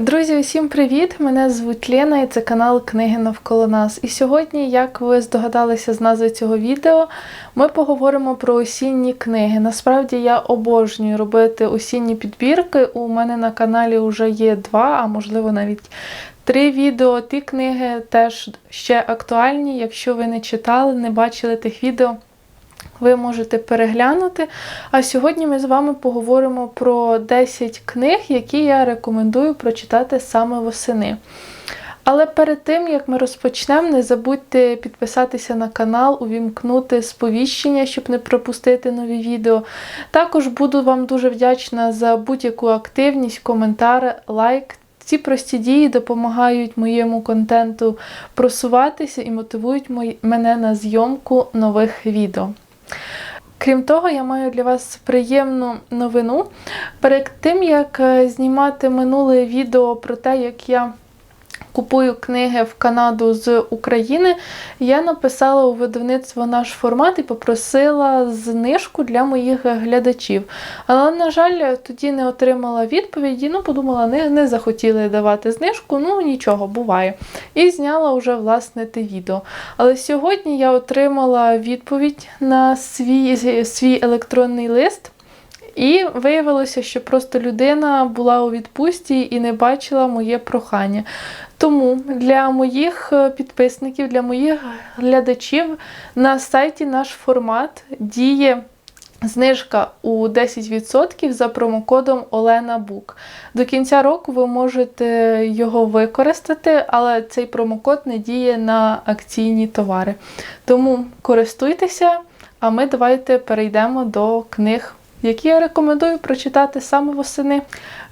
Друзі, усім привіт! Мене звуть Лена і це канал Книги навколо нас. І сьогодні, як ви здогадалися з назви цього відео, ми поговоримо про осінні книги. Насправді я обожнюю робити осінні підбірки. У мене на каналі вже є два, а можливо навіть три відео. Ті книги теж ще актуальні. Якщо ви не читали, не бачили тих відео. Ви можете переглянути. А сьогодні ми з вами поговоримо про 10 книг, які я рекомендую прочитати саме восени. Але перед тим, як ми розпочнемо, не забудьте підписатися на канал, увімкнути сповіщення, щоб не пропустити нові відео. Також буду вам дуже вдячна за будь-яку активність, коментар, лайк. Ці прості дії допомагають моєму контенту просуватися і мотивують мене на зйомку нових відео. Крім того, я маю для вас приємну новину. Перед тим, як е, знімати минуле відео про те, як я купую книги в Канаду з України, я написала у видавництво наш формат і попросила знижку для моїх глядачів. Але, на жаль, тоді не отримала відповіді. Ну, подумала, не, не захотіли давати знижку, ну нічого, буває. І зняла вже власне те відео. Але сьогодні я отримала відповідь на свій, свій електронний лист. І виявилося, що просто людина була у відпустці і не бачила моє прохання. Тому для моїх е, підписників, для моїх глядачів на сайті наш формат діє знижка у 10% за промокодом Олена Бук. До кінця року ви можете його використати, але цей промокод не діє на акційні товари. Тому користуйтеся, а ми давайте перейдемо до книг які я рекомендую прочитати саме восени.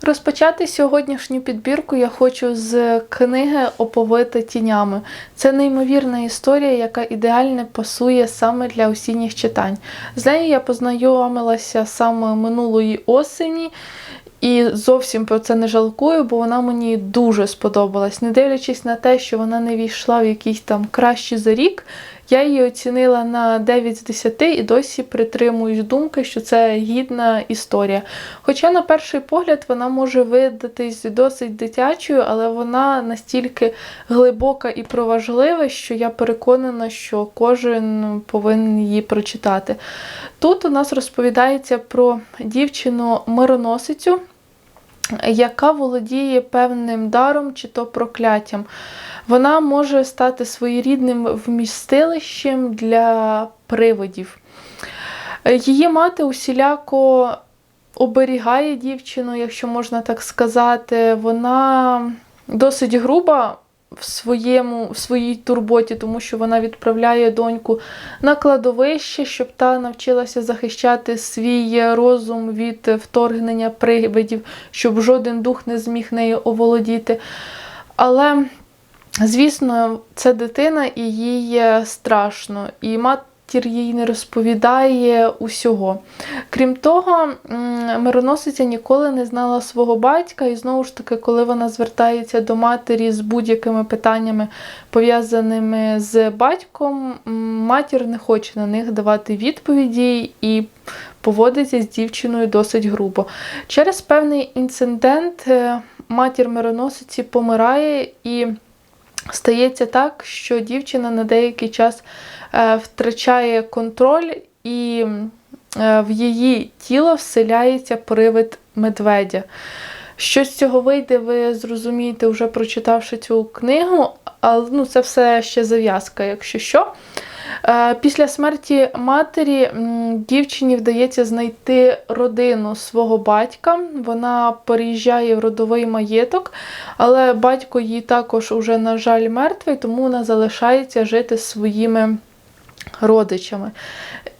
Розпочати сьогоднішню підбірку я хочу з книги Оповита тінями. Це неймовірна історія, яка ідеально пасує саме для осінніх читань. З нею я познайомилася саме минулої осені. І зовсім про це не жалкую, бо вона мені дуже сподобалась. Не дивлячись на те, що вона не війшла в якийсь там кращий за рік, я її оцінила на 9 з 10 і досі притримуюсь думки, що це гідна історія. Хоча, на перший погляд, вона може видатись досить дитячою, але вона настільки глибока і проважлива, що я переконана, що кожен повинен її прочитати. Тут у нас розповідається про дівчину-мироносицю, яка володіє певним даром чи то прокляттям. Вона може стати своєрідним вмістилищем для приводів. Її мати усіляко оберігає дівчину, якщо можна так сказати. Вона досить груба в своєму, в своїй турботі, тому що вона відправляє доньку на кладовище, щоб та навчилася захищати свій розум від вторгнення привидів, щоб жоден дух не зміг нею оволодіти. Але Звісно, це дитина і їй страшно, і матір їй не розповідає усього. Крім того, мироносиця ніколи не знала свого батька, і знову ж таки, коли вона звертається до матері з будь-якими питаннями, пов'язаними з батьком, матір не хоче на них давати відповіді і поводиться з дівчиною досить грубо. Через певний інцидент е, матір мироносиці помирає і. Стається так, що дівчина на деякий час е, втрачає контроль, і е, в її тіло вселяється привид медведя. Що з цього вийде, ви зрозумієте, вже прочитавши цю книгу, але ну, це все ще зав'язка, якщо що. Е, після смерті матері дівчині вдається знайти родину свого батька. Вона переїжджає в родовий маєток, але батько їй також уже, на жаль, мертвий, тому вона залишається жити своїми родичами.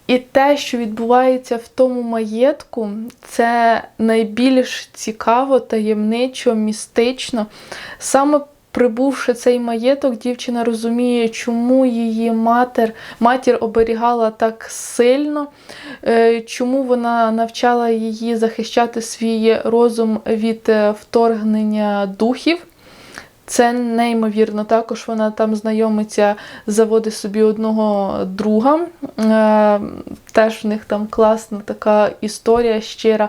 І те, що відбувається в тому маєтку, це найбільш цікаво, таємничо, містично. Саме Прибувши цей маєток, дівчина розуміє, чому її матір, матір оберігала так сильно, е, чому вона навчала її захищати свій розум від е, вторгнення духів. Це неймовірно. Також вона там знайомиться, заводить собі одного друга. Е, теж в них там класна така історія щира.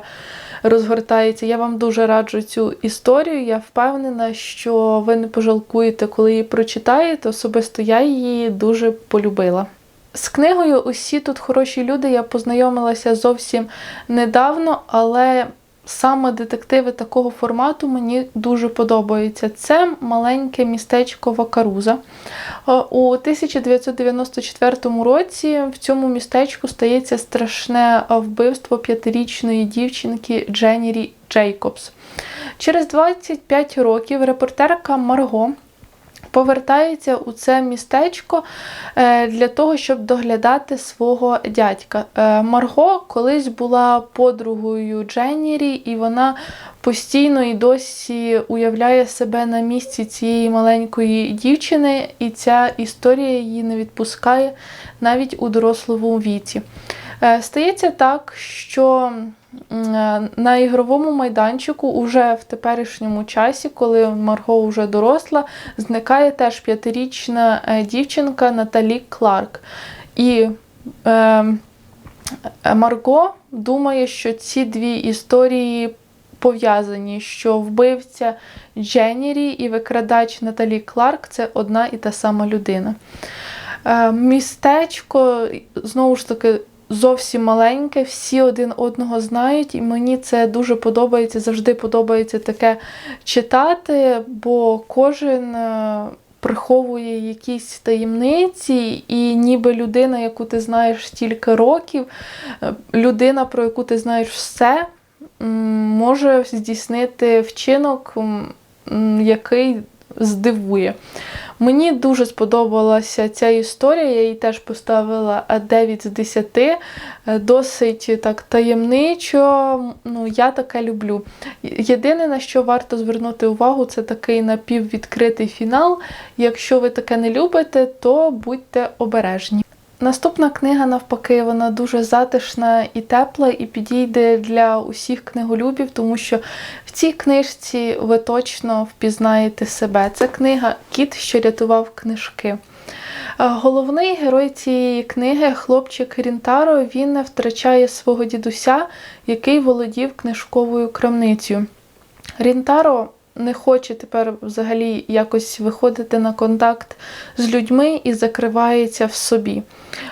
Розгортається. Я вам дуже раджу цю історію. Я впевнена, що ви не пожалкуєте, коли її прочитаєте. Особисто я її дуже полюбила. З книгою Усі тут хороші люди я познайомилася зовсім недавно, але саме детективи такого формату мені дуже подобаються. Це маленьке містечко Вакаруза. Е, У 1994 році в цьому містечку стається страшне вбивство п'ятирічної дівчинки Дженірі Джейкобс. Через 25 років репортерка Марго повертається у це містечко е, для того, щоб доглядати свого дядька. Е, Марго колись була подругою Дженнірі, і вона постійно і досі уявляє себе на місці цієї маленької дівчини, і ця історія її не відпускає навіть у дорослому віці. Е, Стається так, що на ігровому майданчику уже в теперішньому часі, коли Марго вже доросла, зникає теж п'ятирічна е, дівчинка Наталі Кларк. І е, Марго думає, що ці дві історії пов'язані, що вбивця Дженнірі і викрадач Наталі Кларк це одна і та сама людина. Е, Містечко, знову ж таки, зовсім маленьке, всі один одного знають, і мені це дуже подобається, завжди подобається таке читати, бо кожен е, приховує якісь таємниці, і ніби людина, яку ти знаєш стільки років, е, людина, про яку ти знаєш все, може здійснити вчинок, який здивує. Мені дуже сподобалася ця історія, я їй теж поставила е, 9 з 10. Е, Досить так таємничо. Ну, я таке люблю. Єдине, на що варто звернути увагу, це такий напіввідкритий фінал. Якщо ви таке не любите, то будьте обережні. Наступна книга, навпаки, вона дуже затишна і тепла, і підійде для усіх книголюбів, тому що в цій книжці ви точно впізнаєте себе. Це книга Кіт, що рятував книжки. Е, Головний герой цієї книги, хлопчик Рінтаро, він втрачає свого дідуся, який володів книжковою крамницею. Рінтаро не хоче тепер взагалі якось виходити на контакт з людьми і закривається в собі.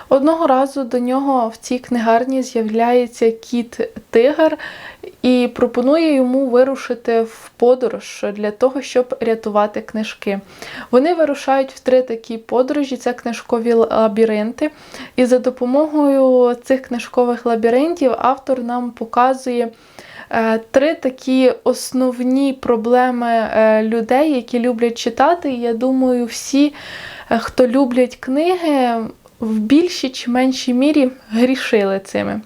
Одного разу до нього в цій книгарні з'являється кіт Тигр і пропонує йому вирушити в подорож для того, щоб рятувати книжки. Вони вирушають в три такі подорожі: це книжкові лабіринти. І за допомогою цих книжкових лабіринтів автор нам показує. Е, Три такі основні проблеми е, людей, які люблять читати. Я думаю, всі, е, хто люблять книги, в більшій чи меншій мірі грішили цими.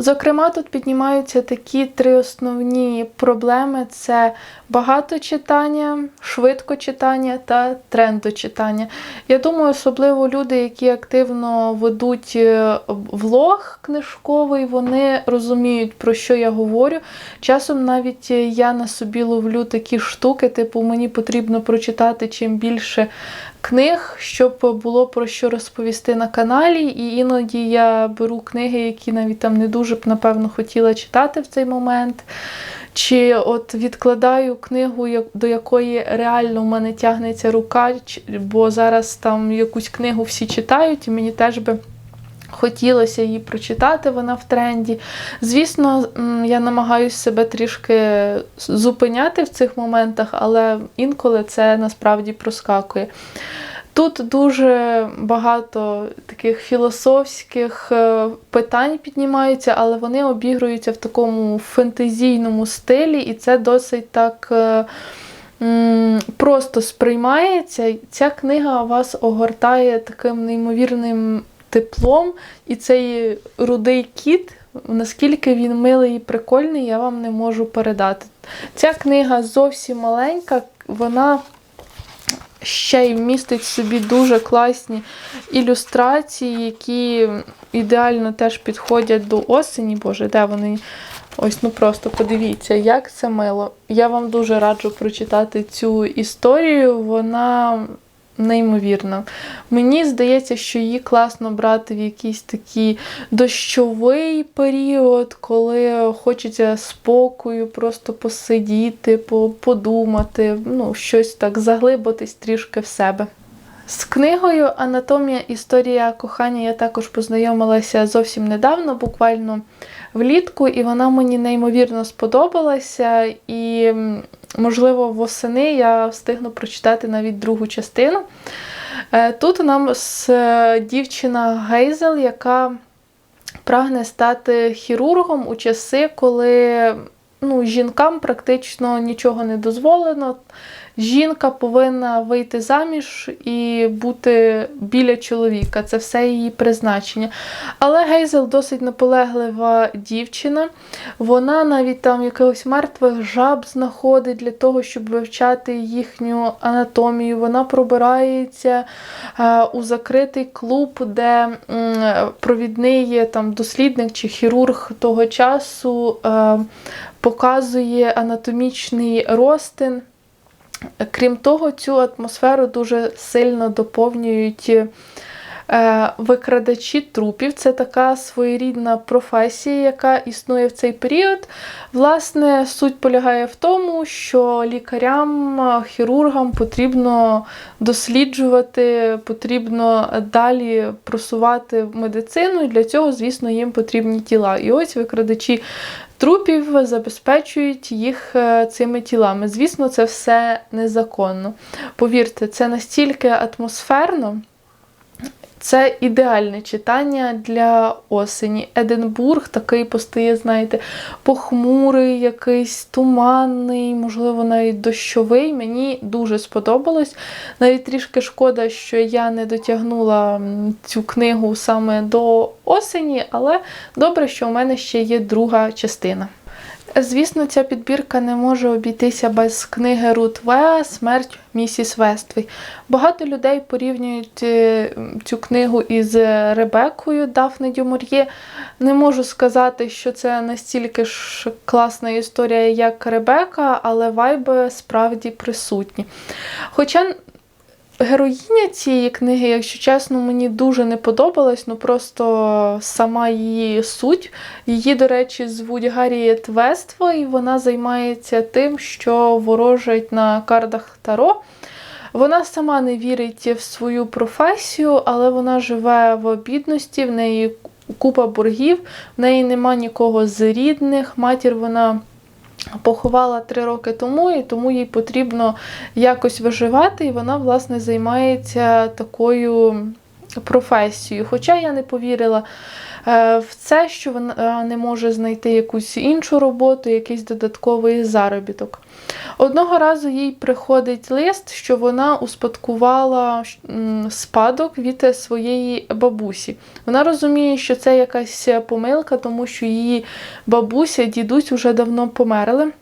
Зокрема, тут піднімаються такі три основні проблеми: це багато читання, швидко читання та трендочитання. Я думаю, особливо люди, які активно ведуть е, влог книжковий, вони розуміють, про що я говорю. Часом навіть я на собі ловлю такі штуки, типу, мені потрібно прочитати чим більше книг, щоб було про що розповісти на каналі. І іноді я беру книги, які навіть там не дуже б, напевно, хотіла читати в цей момент. Чи от відкладаю книгу, до якої реально в мене тягнеться рука, бо зараз там якусь книгу всі читають, і мені теж би хотілося її прочитати, вона в тренді. Звісно, я намагаюся себе трішки зупиняти в цих моментах, але інколи це насправді проскакує. Тут дуже багато таких філософських е, питань піднімаються, але вони обігруються в такому фентезійному стилі, і це досить так е, просто сприймається. Ця книга вас огортає таким неймовірним теплом, і цей рудий кіт. Наскільки він милий і прикольний, я вам не можу передати. Ця книга зовсім маленька, вона ще й містить в собі дуже класні ілюстрації, які ідеально теж підходять до осені. Боже, де вони? Ось, ну просто подивіться, як це мило. Я вам дуже раджу прочитати цю історію. Вона неймовірна. Мені здається, що її класно брати в якийсь такий дощовий період, коли хочеться спокою, просто посидіти, подумати, ну, щось так заглибитись трішки в себе. З книгою Анатомія історія кохання я також познайомилася зовсім недавно, буквально влітку, і вона мені неймовірно сподобалася. І, можливо, восени я встигну прочитати навіть другу частину. Е, Тут нам с- е, дівчина Гейзел, яка прагне стати хірургом у часи, коли ну, жінкам практично нічого не дозволено. Жінка повинна вийти заміж і бути біля чоловіка. Це все її призначення. Але Гейзел досить наполеглива дівчина. Вона навіть там якихось мертвих жаб знаходить для того, щоб вивчати їхню анатомію. Вона пробирається е, у закритий клуб, де провідний там дослідник чи хірург того часу е, показує анатомічний розтин. Крім того, цю атмосферу дуже сильно доповнюють викрадачі трупів. Це така своєрідна професія, яка існує в цей період. Власне, суть полягає в тому, що лікарям, е, хірургам потрібно досліджувати, потрібно далі просувати медицину, і для цього, звісно, їм потрібні тіла. І ось викрадачі трупів забезпечують їх е, цими тілами. Звісно, це все незаконно. Повірте, це настільки атмосферно. Це ідеальне читання для осені. Единбург такий постає, знаєте, похмурий, якийсь туманний, можливо, навіть дощовий. Мені дуже сподобалось. Навіть трішки шкода, що я не дотягнула цю книгу саме до осені, але добре, що у мене ще є друга частина. Звісно, ця підбірка не може обійтися без книги Рут Веа Смерть місіс Вествій. Багато людей порівнюють е, цю книгу із Ребекою Дафни Дюмор'є. Не можу сказати, що це настільки ж класна історія, як Ребека, але вайби справді присутні. Хоча Героїня цієї книги, якщо чесно, мені дуже не подобалась, ну просто сама її суть. Її, до речі, звуть Гарріет Вество, і вона займається тим, що ворожить на картах Таро. Вона сама не вірить в свою професію, але вона живе в бідності, в неї купа боргів, в неї нема нікого з рідних. Матір вона поховала три роки тому, і тому їй потрібно якось виживати, і вона, власне, займається такою професією. Хоча я не повірила е, в це, що вона не може знайти якусь іншу роботу, якийсь додатковий заробіток. Одного разу їй приходить лист, що вона успадкувала спадок від своєї бабусі. Вона розуміє, що це якась помилка, тому що її бабуся, дідусь уже давно померли.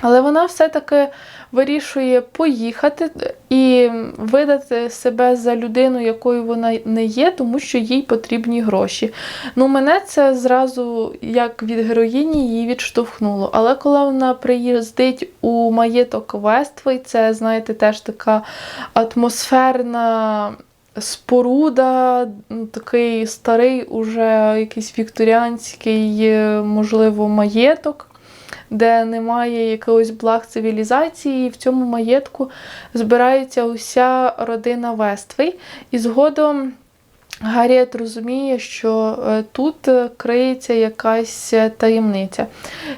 Але вона все-таки вирішує поїхати і видати себе за людину, якою вона не є, тому що їй потрібні гроші. Ну, мене це зразу, як від героїні, її відштовхнуло. Але коли вона приїздить у маєток Вествей, це, знаєте, теж така атмосферна. Споруда, такий старий, уже якийсь вікторіанський, можливо, маєток де немає якогось благ цивілізації, і в цьому маєтку збирається уся родина Вествей. І згодом Гарріет розуміє, що е, тут криється якась таємниця.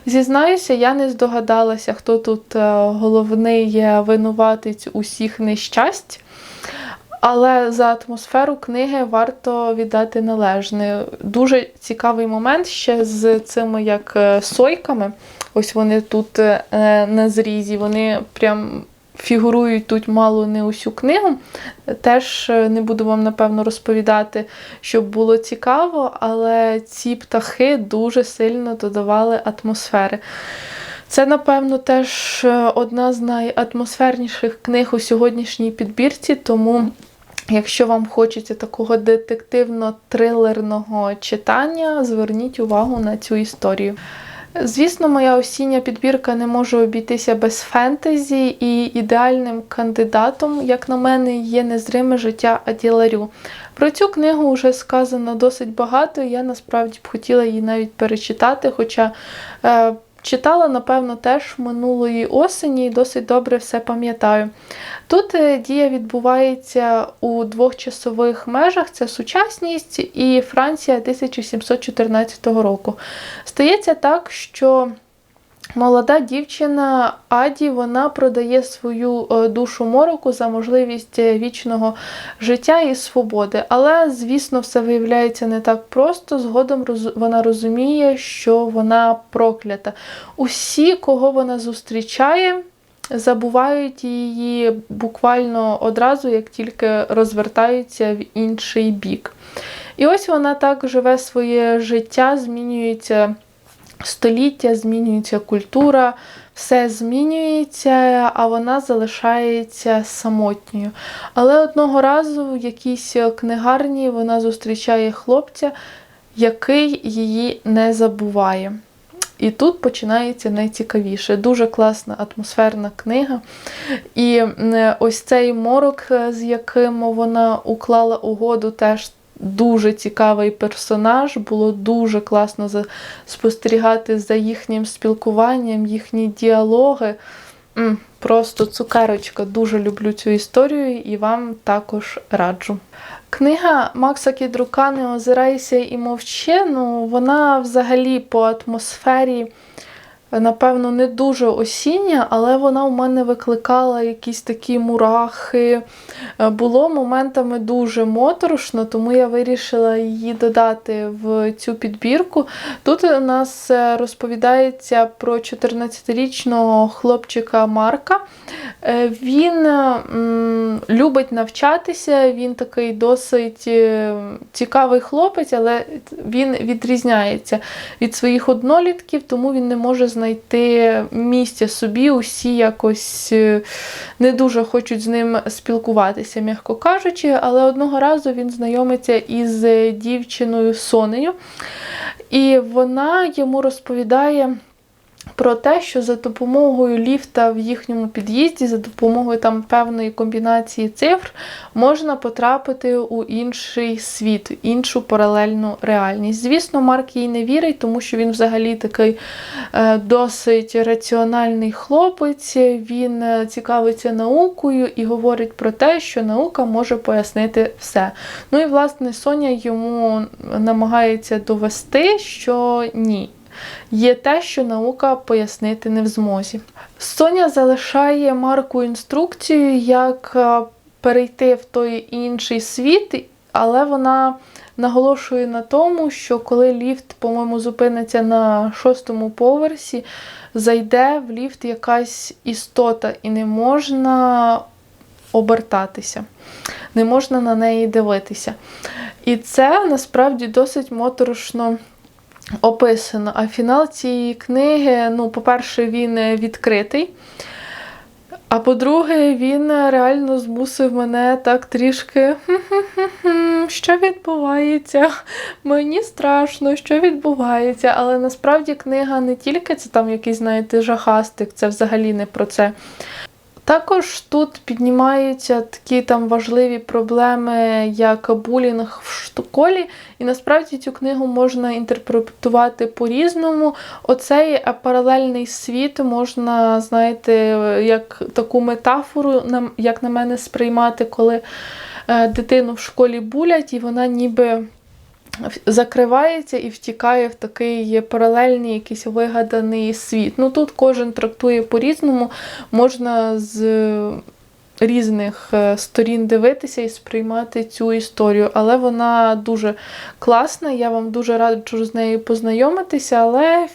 Зізнаюся, я не здогадалася, хто тут е, головний винуватець усіх нещасть. Але за атмосферу книги варто віддати належне. Дуже цікавий момент ще з цими як е, сойками. Ось вони тут е, на зрізі, вони прям фігурують тут мало не усю книгу. Теж е, не буду вам, напевно, розповідати, щоб було цікаво, але ці птахи дуже сильно додавали атмосфери. Це, напевно, теж одна з найатмосферніших книг у сьогоднішній підбірці, тому. Якщо вам хочеться такого детективно-трилерного читання, зверніть увагу на цю історію. Звісно, моя осіння підбірка не може обійтися без фентезі, і ідеальним кандидатом, як на мене, є незриме життя Аділарю. Про цю книгу вже сказано досить багато, і я насправді б хотіла її навіть перечитати, хоча е, читала, напевно, теж минулої осені і досить добре все пам'ятаю. Тут е, дія відбувається у двох часових межах: це сучасність і Франція 1714 року. Стається так, що молода дівчина Аді вона продає свою е, душу мороку за можливість е, вічного життя і свободи. Але, звісно, все виявляється не так просто. Згодом вона розуміє, що вона проклята. Усі, кого вона зустрічає, забувають її буквально одразу, як тільки розвертаються в інший бік. І ось вона так живе своє життя, змінюється століття, змінюється культура, все змінюється, а вона залишається самотньою. Але одного разу в якійсь книгарні вона зустрічає хлопця, який її не забуває. І тут починається найцікавіше. Дуже класна атмосферна книга. І ось цей морок, е, з яким вона уклала угоду, теж дуже цікавий персонаж. Було дуже класно спостерігати за їхнім спілкуванням, їхні діалоги. Просто цукерочка. Дуже люблю цю історію і вам також раджу. Книга Макса Кідрука Не озирайся і мовчи. Ну, вона взагалі по атмосфері, напевно, не дуже осіння, але вона у мене викликала якісь такі мурахи. Е, Було моментами дуже моторошно, тому я вирішила її додати в цю підбірку. Тут у нас е, розповідається про 14-річного хлопчика Марка. Е, Він любить навчатися, він такий досить цікавий хлопець, але він відрізняється від своїх однолітків, тому він не може знайти місця собі. Усі якось е, не дуже хочуть з ним спілкуватися, м'яко кажучи. Але одного разу він знайомиться із е, дівчиною Сонею, і вона йому розповідає. Про те, що за допомогою ліфта в їхньому під'їзді, за допомогою там певної комбінації цифр, можна потрапити у інший світ, іншу паралельну реальність. Звісно, Марк їй не вірить, тому що він взагалі такий е, досить раціональний хлопець. Він е, цікавиться наукою і говорить про те, що наука може пояснити все. Ну і власне Соня йому намагається довести, що ні. Є те, що наука пояснити не в змозі. Соня залишає Марку інструкцію, як е, перейти в той інший світ, але вона наголошує на тому, що коли ліфт, по-моєму, зупиниться на шостому поверсі, зайде в ліфт якась істота, і не можна обертатися, не можна на неї дивитися. І це насправді досить моторошно описано. А фінал цієї книги, ну, по-перше, він е, відкритий. А по-друге, він е, реально змусив мене так трішки. «Хм-хм-хм-хм, Що відбувається? Мені страшно, що відбувається. Але насправді книга не тільки це там якийсь, знаєте, жахастик, це взагалі не про це. Також тут піднімаються такі там важливі проблеми, як булінг в школі, і насправді цю книгу можна інтерпретувати по-різному. Оцей е, паралельний світ можна, знаєте, як таку метафору, як на мене, сприймати, коли е, дитину в школі булять, і вона ніби закривається і втікає в такий паралельний якийсь вигаданий світ. Ну тут кожен трактує по-різному, можна з різних е, сторін дивитися і сприймати цю історію. Але вона дуже класна, я вам дуже раджу з нею познайомитися, але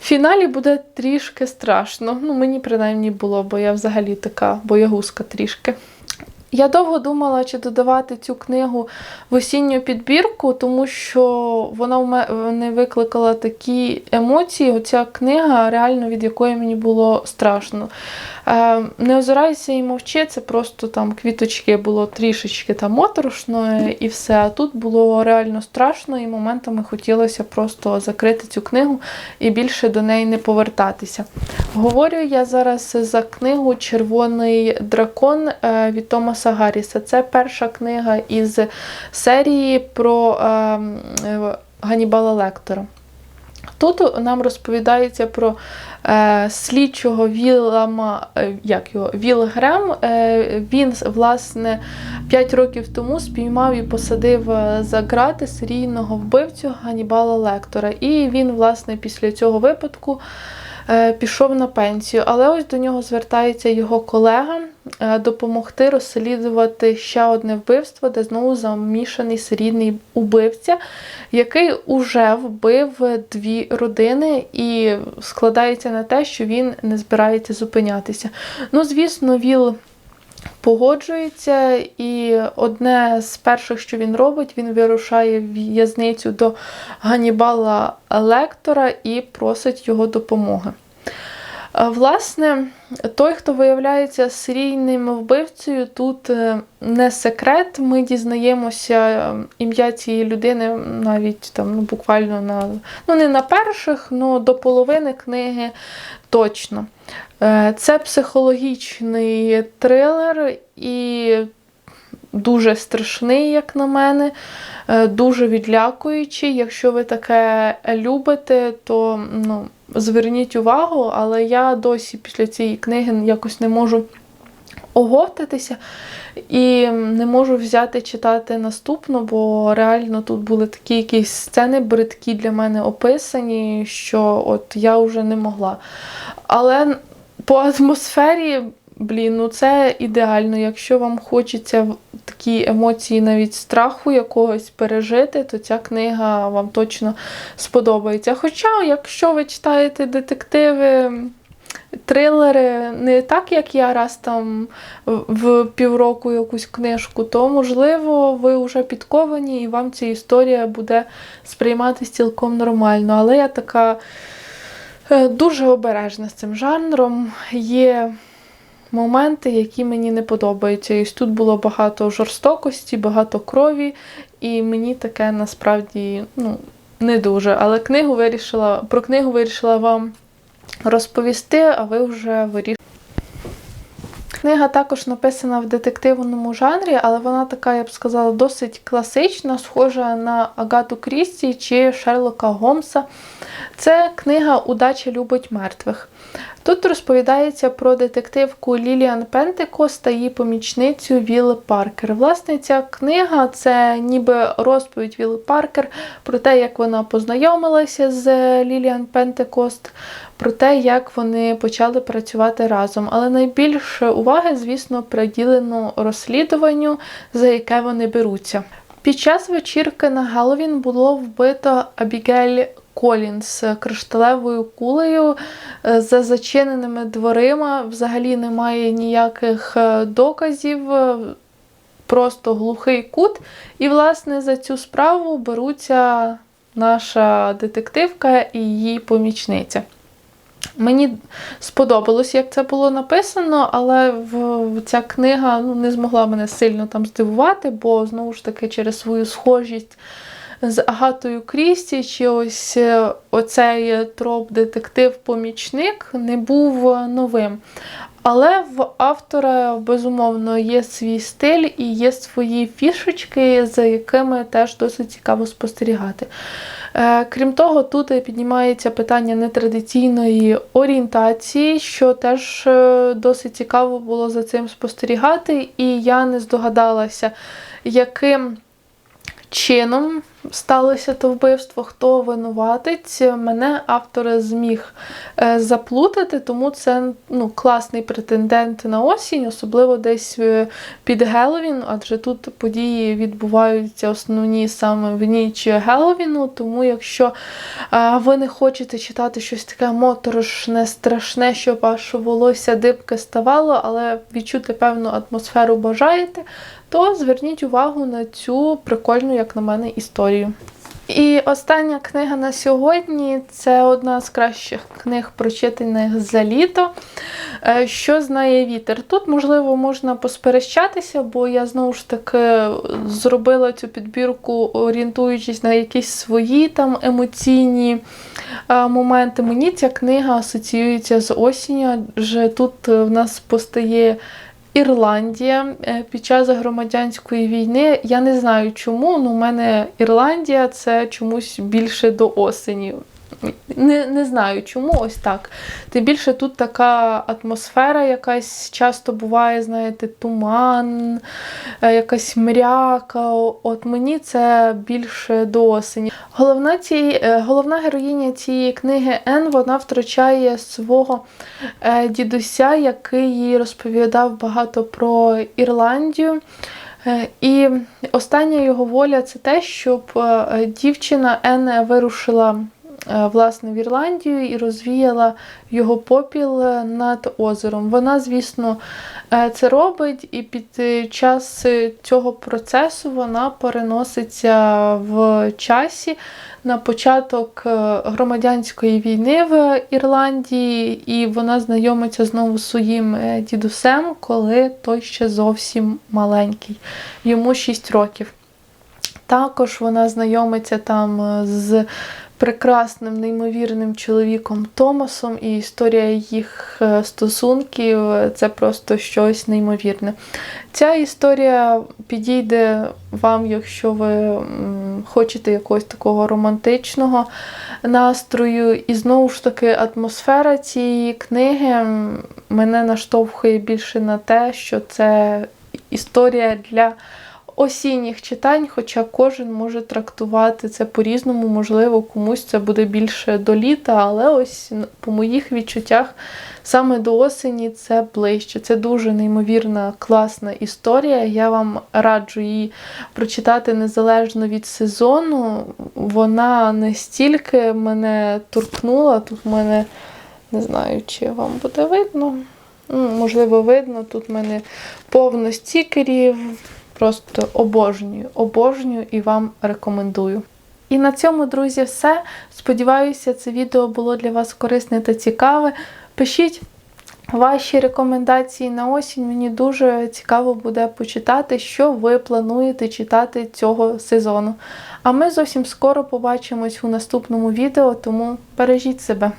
в фіналі буде трішки страшно. Ну, мені принаймні було, бо я взагалі така боягузка трішки. Я довго думала, чи додавати цю книгу в осінню підбірку, тому що вона в мене викликала такі емоції. Оця книга, реально від якої мені було страшно. Е, Не озирайся і мовчи, це просто там квіточки було трішечки там моторошно і все. А тут було реально страшно, і моментами хотілося просто закрити цю книгу і більше до неї не повертатися. Говорю я зараз за книгу Червоний дракон е, від Томаса Гарріса. Це перша книга із серії про е, е, Ганнібала Лектора. Тут нам розповідається про е, слідчого Вілама, е, як його, Віл. Е, він, власне, 5 років тому спіймав і посадив е, за грати серійного вбивцю Ганнібала Лектора. І він, власне, після цього випадку пішов на пенсію. Але ось до нього звертається його колега е, допомогти розслідувати ще одне вбивство, де знову замішаний серійний убивця, який уже вбив дві родини і складається на те, що він не збирається зупинятися. Ну, звісно, Віл. Погоджується, і одне з перших, що він робить, він вирушає в в'язницю до Ганібала Лектора і просить його допомоги. Власне, той, хто виявляється серійним вбивцею, тут е, не секрет. Ми дізнаємося е, ім'я цієї людини навіть там ну, буквально на ну не на перших, але до половини книги точно. Е, Це психологічний трилер і дуже страшний, як на мене, дуже відлякуючий. Якщо ви таке любите, то ну, зверніть увагу, але я досі після цієї книги якось не можу оговтатися і не можу взяти читати наступну, бо реально тут були такі якісь сцени бридкі для мене описані, що от я вже не могла. Але по атмосфері, блін, ну це ідеально. Якщо вам хочеться такі емоції навіть страху якогось пережити, то ця книга вам точно сподобається. Хоча, якщо ви читаєте детективи, трилери не так, як я раз там в- півроку якусь книжку, то можливо ви вже підковані і вам ця історія буде сприйматися цілком нормально. Але я така е, дуже обережна з цим жанром. Є моменти, які мені не подобаються. І тут було багато жорстокості, багато крові, і мені таке насправді ну, не дуже. Але книгу вирішила, про книгу вирішила вам розповісти, а ви вже вирішуєте. Книга також написана в детективному жанрі, але вона така, я б сказала, досить класична, схожа на Агату Крісті чи Шерлока Гомса. Це книга Удача любить мертвих. Тут розповідається про детективку Ліліан Пентекос та її помічницю Віл Паркер. Власне, ця книга це ніби розповідь Віл Паркер про те, як вона познайомилася з Ліліан Пентекост, про те, як вони почали працювати разом. Але найбільше уваги, звісно, приділено розслідуванню, за яке вони беруться. Під час вечірки на Геловін було вбито Абігель Колінс кришталевою кулею е, за зачиненими дверима. Взагалі немає ніяких е, доказів, е, просто глухий кут. І, власне, за цю справу беруться наша детективка і її помічниця. Мені сподобалось, як це було написано, але в ця книга ну, не змогла мене сильно там здивувати, бо знову ж таки через свою схожість з Агатою Крісті, чи ось е, оцей троп детектив-помічник не був новим. Але в автора, безумовно, є свій стиль і є свої фішечки, за якими теж досить цікаво спостерігати. Е, Крім того, тут піднімається питання нетрадиційної орієнтації, що теж е, досить цікаво було за цим спостерігати, і я не здогадалася, яким чином сталося то вбивство, хто винуватець, мене автор зміг е, заплутати, тому це ну, класний претендент на осінь, особливо десь е, під Геловін, адже тут події відбуваються основні саме в ніч Геловіну. Тому якщо е, ви не хочете читати щось таке моторошне, страшне, щоб аж волосся дибки ставало, але відчути певну атмосферу бажаєте, то зверніть увагу на цю прикольну, як на мене, історію. І остання книга на сьогодні це одна з кращих книг, прочитаних за літо. Е, Що знає вітер? Тут, можливо, можна посперещатися, бо я знову ж таки зробила цю підбірку, орієнтуючись на якісь свої там емоційні е, моменти. Мені ця книга асоціюється з осінню, адже тут в нас постає. Ірландія е, під час громадянської війни. Я не знаю чому, але у мене Ірландія це чомусь більше до осені. Не, не знаю чому, ось так. Тим більше тут така атмосфера якась часто буває, знаєте, туман, е, якась мряка. От мені це більше до осені. Головна, ці, е, головна героїня цієї книги Ен, вона втрачає свого е, дідуся, який їй розповідав багато про Ірландію. І остання його воля це те, щоб дівчина Ен вирушила власне в Ірландію і розвіяла його попіл е, над озером. Вона, звісно, е, це робить, і під е, час е, цього процесу вона переноситься в часі на початок е, громадянської війни в Ірландії, і вона знайомиться знову з своїм е, дідусем, коли той ще зовсім маленький, йому 6 років. Також вона знайомиться там е, з прекрасним, неймовірним чоловіком Томасом, і історія їх е, стосунків е, це просто щось неймовірне. Ця історія підійде вам, якщо ви хочете якогось такого романтичного настрою. І знову ж таки, атмосфера цієї книги мене наштовхує більше на те, що це історія для осінніх читань, хоча кожен може трактувати це по-різному, можливо, комусь це буде більше до літа, але ось по моїх відчуттях саме до осені це ближче. Це дуже неймовірна, класна історія. Я вам раджу її прочитати незалежно від сезону. Вона настільки мене торкнула, тут в мене не знаю, чи вам буде видно. Можливо, видно, тут в мене повно стікерів. Просто обожнюю, обожнюю і вам рекомендую. І на цьому, друзі, все. Сподіваюся, це відео було для вас корисне та цікаве. Пишіть ваші рекомендації на осінь. Мені дуже цікаво буде почитати, що ви плануєте читати цього сезону. А ми зовсім скоро побачимось у наступному відео, тому бережіть себе.